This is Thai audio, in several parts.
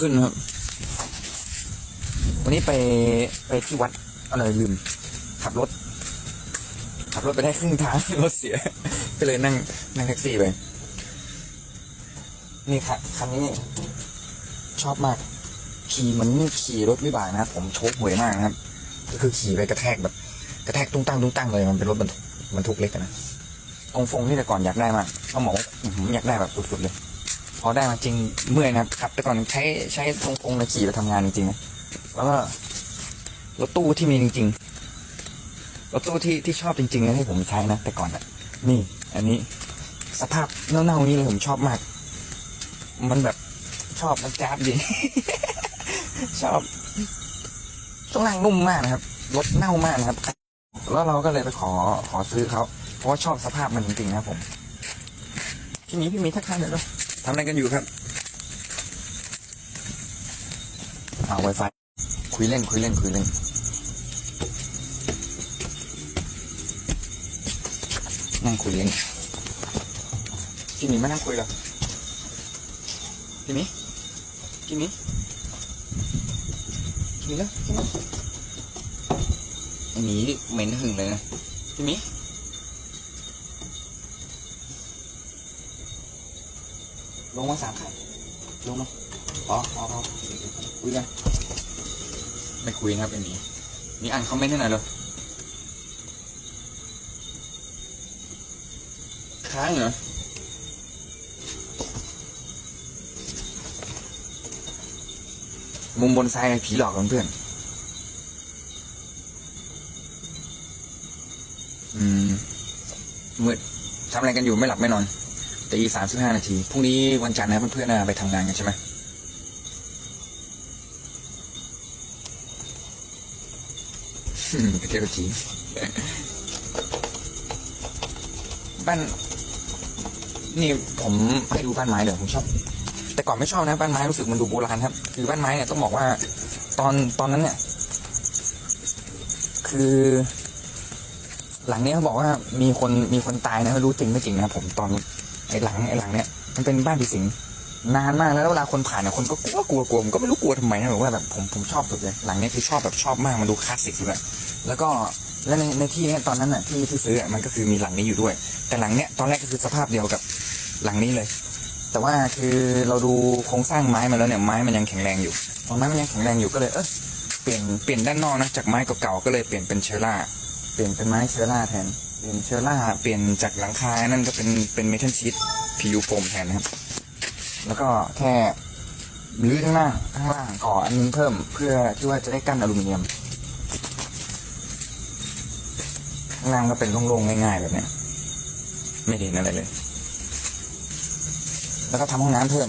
ขึ้นครับ วันนี้ไปไปที่วัดอะไรลืม ขับรถ ขับรถไปได้ครึ่งทางรถเสีย ก็เลยนั่งนั่งแท็กซี่ไปนี่ครับคันนี้ชอบมากขี่เหมันขี่รถวิบากนะครับผมโชคหวยมากนะครับ ก็คือขี่ไปกระแทกแบบ กระแทกตุ้งตั้งตุ้งตั้งเลยมันเป็นรถบรรทุกบรรทุกเล็กอะนะตรงฟงที่แต่ก่อนอยากได้มากต้องบอกว่าอื้อหืออยากได้แบบสุดๆเลย พอได้มาจริงเมื่อยนะครับครับ แต่ก่อนใช้ใช้ตรงฟงในขี่ไปทำงานจริงๆนะแล้วก็รถตู้ที่มีจริงๆรถตู้ที่ที่ชอบจริงๆนะที่ผมใช้นะแต่ก่อนอะนี่ อันนี้ สภาพเน่าๆนี้เลยผมชอบมาก มันแบบชอบมันจ้าบดีชอบช่วงล่างนุ่มมากนะครับรถเน่ามากนะครับ แล้วเราก็เลยไปขอขอซื้อเขาเพราะว่าชอบสภาพมันจริงๆนะผมพี่หมีพี่มีทักทายหน่อยด้วย ทำอะไรกันอยู่ครับเอาไวไฟคุยเล่นคุยเล่นคุยเล่น นั่งคุยเล่นพี่หมีไม่นั่งคุยหรอพี่หมีพี่หมีพี่หมีแล้วพี่หมีไอ้หมีเหม็นหึงเลยนะพี่หมี ลงมาสามไข่ลงมาอ๋ออ๋ออ๋อคุยกันไม่คุยนะครับไอ้หมีมีอ่านคอมเมนต์ให้หน่อยเลยค้างเหรอมุมบนซ้ายผีหลอกเพื่อนอืมมืดทำอะไรกันอยู่ไม่หลับไม่นอน ตีสามสิบห้านาทีพรุ่งนี้วันจันทร์นะเพื่อนๆนะไปทำงานกันใช่ไหมไปเที่ยวจีนบ้านนี่ผมให้ดูบ้านไม้เดี๋ยวผมชอบ แต่ก่อนไม่ชอบนะบ้านไม้รู้สึกมันดูโบราณครับ คือบ้านไม้เนี่ยต้องบอกว่า ตอนตอนนั้นเนี่ย คือ หลังเนี้ยเขาบอกว่ามีคนมีคนตายนะไม่รู้จริงไม่จริงนะผมตอน อ้หลังไอ้หลังเนี้ยมันเป็นบ้านผีสิงนานมากแล้วเวลาคนผ่านเนี่ยคนก็กลัวกลัวกลัวผมก็ไม่รู้กลัวทำไมนะแบบว่าแบบผมผมชอบสุดเลยหลังเนี้ยคือชอบแบบชอบมากมันดูคลาสสิกสุดเลยแล้วก็และในในที่เนี้ยตอนนั้นน่ะที่ที่ซื้ออะมันก็คือมีหลังนี้อยู่ด้วย แต่หลังเนี้ยตอนแรกก็คือสภาพเดียวกับหลังนี้เลย แต่ว่าคือเราดูโครงสร้างไม้มาแล้วเนี่ยไม้มันยังแข็งแรงอยู่พอไม้มันยังแข็งแรงอยู่ก็เลยเออเปลี่ยนเปลี่ยนด้านนอกนะจากไม้เก่าๆก็เลยเปลี่ยนเป็นเชอร่าเปลี่ยนเป็นไม้เชอร่าแทน เป็นเชอร่าเปลี่ยนจากหลังคานั่นก็เป็นเป็นเมทัลชีตพียูโฟมแทนนะครับ แล้วก็แค่รื้อข้างหน้าข้างล่างก่ออันนึงเพิ่มเพื่อที่ว่าจะได้กั้นอลูมิเนียมข้างล่างก็เป็นโล่งๆง่ายๆแบบเนี้ยไม่ด้เห็นอะไรเลย แล้วก็ทำห้องน้ำเพิ่ม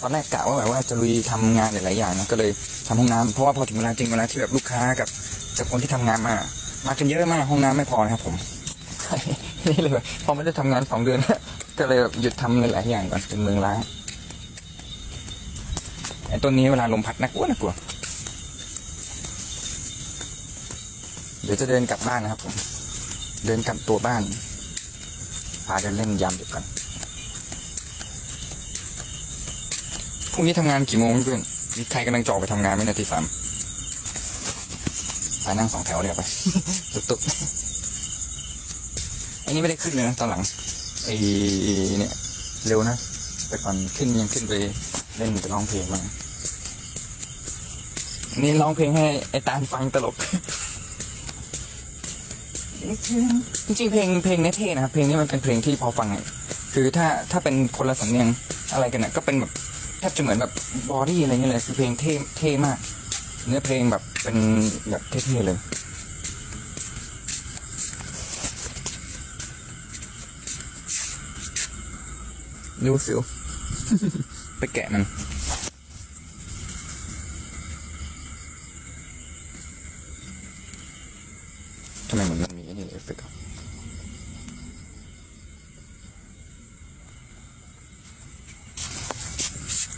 ตอนแรกกะว่าแบบว่าจะลุยทำงานหลายๆอย่างนะก็เลยทำห้องน้ำเพราะว่าพอถึงเวลาจริงเวลาที่แบบลูกค้ากับกับคนที่ทำงานมา มากันเยอะมากห้องน้ำไม่พอนะครับผมนี่เลยแบบพอไม่ได้ทำงานสองเดือนก็เลยแบบหยุดทำหลายอย่างก่อนเป็นเมืองร้างไอ้ต้นนี้เวลาลมพัดน่ากลัวน่ากลัว เดี๋ยวจะเดินกลับบ้านนะครับผม เดินกลับตัวบ้าน พาเดินเล่นยามดึกกันพรุ่งนี้ทำงานกี่โมงเพื่อนมีใครกำลังจออไปทำงานไหมนาทีสาม ไปนั่งสองแถวเดี๋ยไปตุกๆอันนี้ไม่ได้ขึ้นเลยนะตอนหลังไอ้เนี่ยเร็วนะ แต่ก่อนขึ้นยังขึ้นไปเล่นไปร้องเพลงบ้าอันนี่ร้องเพลงให้ไอ้ตาลฟังตลกจริงๆเพลงเพลงเนี้เท่นะครับเพลงนี้มันเป็นเพลงที่พอฟังคือถ้าถ้าเป็นคนละสำเนียงอะไรกันนี่ยก็เป็นแบบแทบจะเหมือนแบบบอดี้อะไรเงี้ยเลยคือเพลงเท่เท่มาก เนื้อเพลงแบบเป็นแบบเท่ๆเลยดูสิว ไปแกะมัน ทำไมเหมือนมันมีอ้นี่เอฟเฟกต์อะ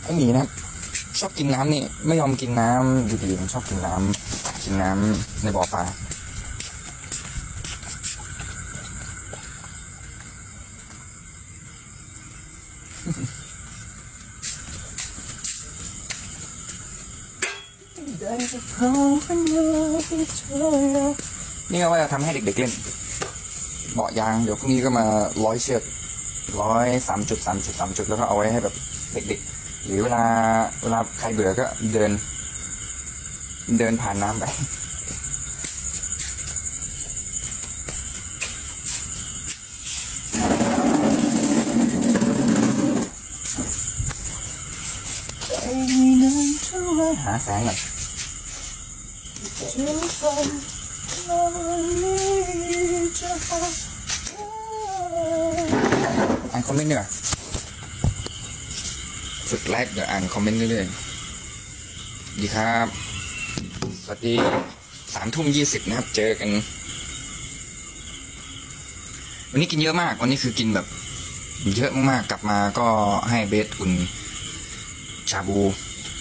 ไอ้หมีนะ ชอบกินน้ำนี่ ไม่ยอมกินน้ำดีๆมันชอบกินน้ำกินน้ำในบ่อปลานี่ก็ว่าจะทำให้เด็กๆเล่น เบาะยาง เดี๋ยวพรุ่งนี้ก็มาร้อยเชือกร้อยสามจุดสามจุดสามจุดแล้วก็เอาไว้ให้แบบเด็กๆ หรือเวลาเวลาใครเบื่อก็เดิน เดินผ่านน้ำไปหาแสงก่อนจะฝันวันนี้จะหาอ่านคอมเมนต์ดีกว่า ฝึกไลฟ์เดี๋ยวอ่านคอมเมนต์เรื่อยๆดีครับ สวัสดีสามทุ่มยี่สิบนะครับ เจอกัน วันนี้กินเยอะมาก วันนี้คือกินแบบ เยอะมากๆ กลับมาก็ให้เบสอุ่น ชาบู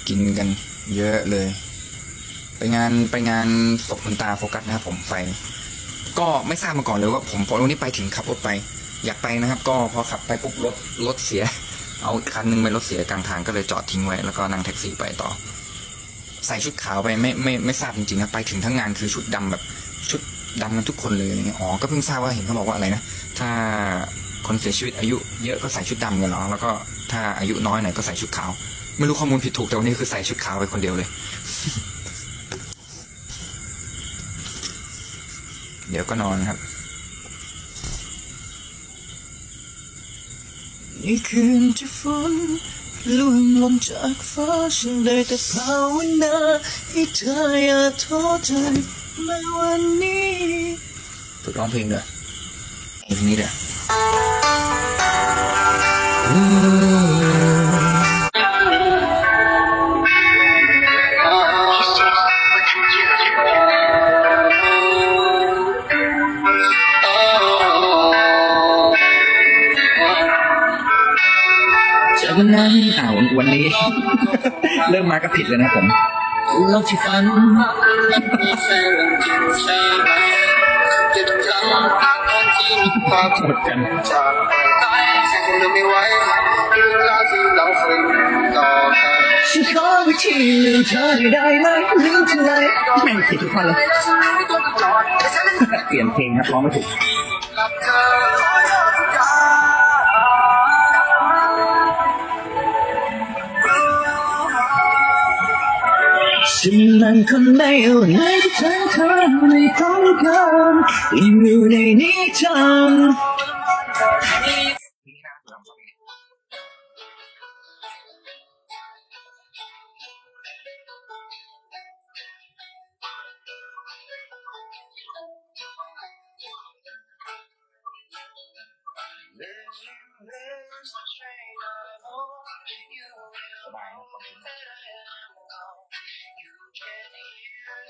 กินกัน เยอะเลย ไปงานไปงานศพคุณตาโฟกัสนะครับผมไปก็ไม่ทราบมาก่อนเลยว่าผมพอวันนี้ไปถึงขับรถไป อยากไปนะครับ ก็พอขับไปปุ๊บรถรถเสีย เอาคันหนึงไปรถเสียกลางทางก็เลยจอดทิ้งไว้ แล้วก็นั่งแท็กซี่ไปต่อ ใส่ชุดขาวไปไม่ไม่ไม่ทราบจริงๆนะไปถึงทั้งงานคือชุดดำแบบชุดดำกันทุกคนเลยอะไรเงี้ยอ๋อก็เพิ่งทราบว่าเห็นเขาบอกว่าอะไรนะถ้าคนเสียชีวิตอายุเยอะก็ใส่ชุดดำกันเหรอแล้วก็ถ้าอายุน้อยหน่อยก็ใส่ชุดขาว ไม่รู้ข้อมูลผิดถูกแต่วันนี้คือใส่ชุดขาวไปคนเดียวเลย เดี๋ยวก็นอนครับ ในคืนที่ฝนล่วงลงจากฟ้าฉันได้แต่ภาวนาให้เธออย่าท้อใจแม้วันนี้ฝึกร้องเพลงด้วยเพลงนี้เด้อ เจอกันนั้นอ่าววันนี้ เริ่มมาก็ผิดเลยนะผมโลกที่ฝันหมจะทุกครั้งตอนที่มีความหมดกันจากไปแค่คงเราชีฝันฉันขอวิธีลืมเธอได้ไหมลืมฉันเลยแม่งผิดทุกท่อนเลยเปลี่ยนเพลงครับร้องไม่ถูกรับเธอขอโทษทุก ฉันนั้นคนเดียวในทั้งเธอไม่ต้องการอยู่ในนิทาน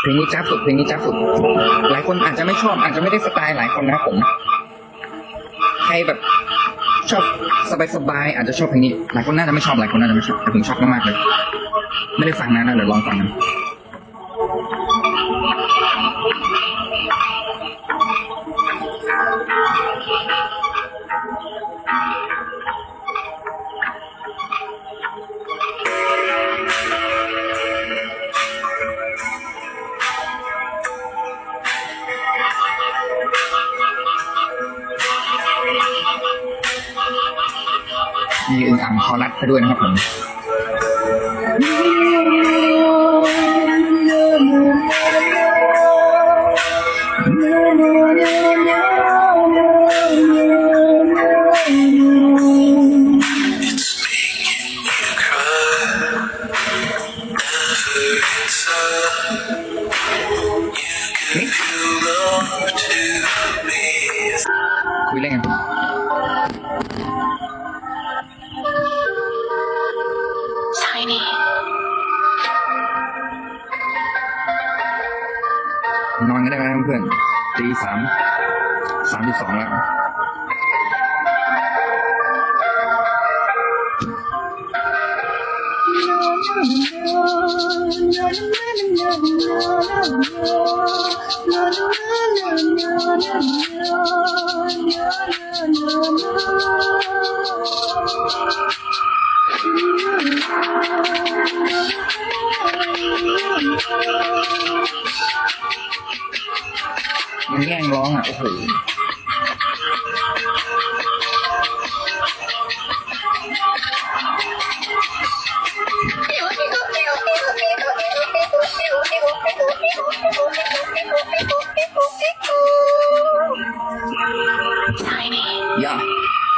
เพลงนี้จ้าสุดเพลงนี้จ้าสุด หลายคนอาจจะไม่ชอบ อาจจะไม่ได้สไตล์หลายคนนะครับผม ใครแบบชอบสบายๆอาจจะชอบเพลงนี้ หลายคนน่าจะไม่ชอบ หลายคนน่าจะไม่ชอบ แต่ผมชอบมากๆเลย ไม่ได้ฟังนะนะเดี๋ยวลองฟังน มีอึ่งอ่างคอรัดไปด้วยนะครับผม นอนกันได้ไหมเพื่อนตีสามสามทีสองแล้ว Ya,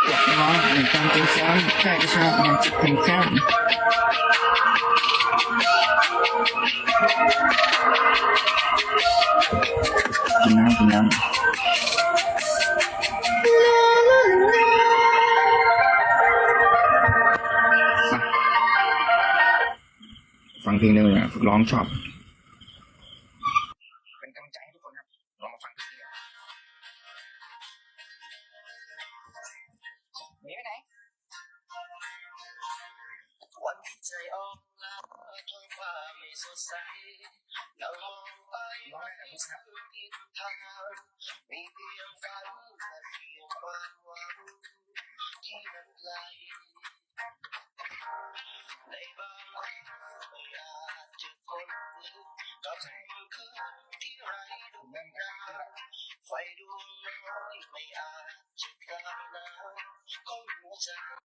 pertolongan 夹 เพลงหนึ่งอะร้องชอบ